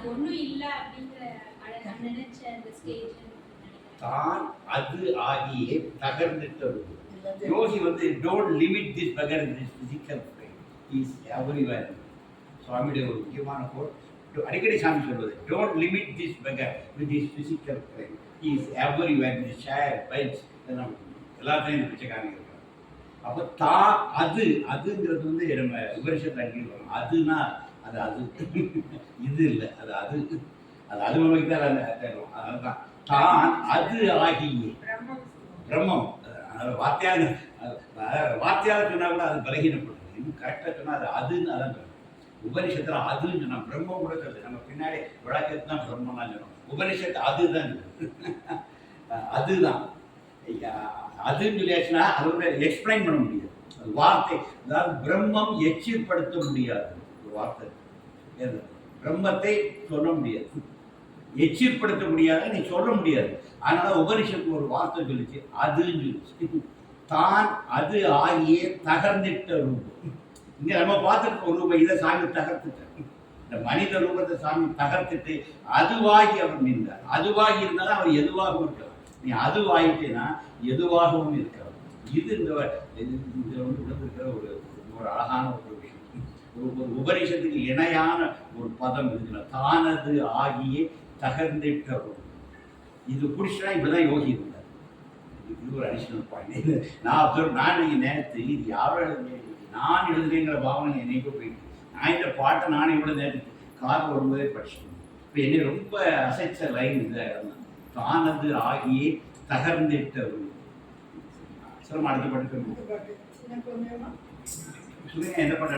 அது ஒண்ணும் இல்ல அப்படிங்கிற அட- நான் நினைச்ச அந்த ஸ்டேஜ் தான் அது ஆகியே தகர்ந்துட்டது யோகி வந்து don't limit this power this physical is everywhere சுவாமியுடைய ஒரு முக்கியமான கோட் அடிக்கடி சாமி சொல்வது don't limit this power with this physical is everywhere the share bytes எல்லாம் எல்லாத்தையும் பிச்சைக்காரங்க இருக்காங்க அப்போ தா அது அதுங்கிறது வந்து நம்ம அதுனா அது அது இது இல்லை அது அது அது அது நமக்கு தான் அந்த தெரியும் அதுதான். தான் அது ஆகி பிரம்மம். வார்த்தையாக அது வார்த்தையாக சொன்னா கூட அது பலகீனப்படுது இன்னும் கரெக்டாக சொன்னால் அது அதுன்னு அதான் சொல்லணும் உபனிஷத்தில் அதுன்னு சொன்னால் பிரம்மம் கூட சொல்லுது நம்ம பின்னாடி விளக்கத்து தான் பிரம்மம்லாம் சொன்னோம் உபனிஷத்து அதுதான் அதுதான். ஐயா, அதுன்னு சொல்லியாச்சுன்னா அதோட எக்ஸ்பிளைன் பண்ண முடியாது. வார்த்தை. அதாவது பிரம்மம் எச்சிற்படுத்த முடியாது. ஒரு வார்த்தை. பிரம்மத்தை சொல்ல முடியாது. எச்சிற்படுத்த முடியாது நீ சொல்ல முடியாது. அதனால உபனிஷத்து ஒரு வார்த்தை சொல்லிச்சு அதுன்னு சொல்லிச்சு. தான் அது ஆகிய தகர்ந்திட்ட ரூபம். இங்க நம்ம பார்த்துருக்க ஒரு ரூபம் இதை சாமி தகர்த்துட்டார். இந்த மனித ரூபத்தை சாமி தகர்த்துட்டு அதுவாகி அவர் நின்றார். அதுவாகி இருந்தாலும் அவர் எதுவாகவும் இருக்கலாம். நீ அதுவாயிட்டேன்னா எதுவாகவும் இருக்கலாம். இது இந்த இந்த இருக்கிற ஒரு ஒரு அழகான ஒரு விஷயம். உபனிஷத்துக்கு இணையான ஒரு பதம் இருக்குல்ல தானது ஆகியே தகர்ந்திட்ட இது பிடிச்சா இப்படிதான் யோகி இருந்தார். இது ஒரு அடிஷனல் பாயிண்ட் நான் அப்சர்வ் நான் நீங்கள் நேரத்து இது யாரோ நான் எழுதுறேங்கிற பாவனை என்னைக்கோ போயிட்டு நான் இந்த பாட்டை நானே கூட நேரத்து கார் வரும்போதே படிச்சேன் இப்போ என்னை ரொம்ப அசைச்ச லைன் தான் தானது ஆகியே தகர்ந்திட்ட சிரமம் அடுத்த பாட்டு சொல்லுங்க. எந்த பாட்டு?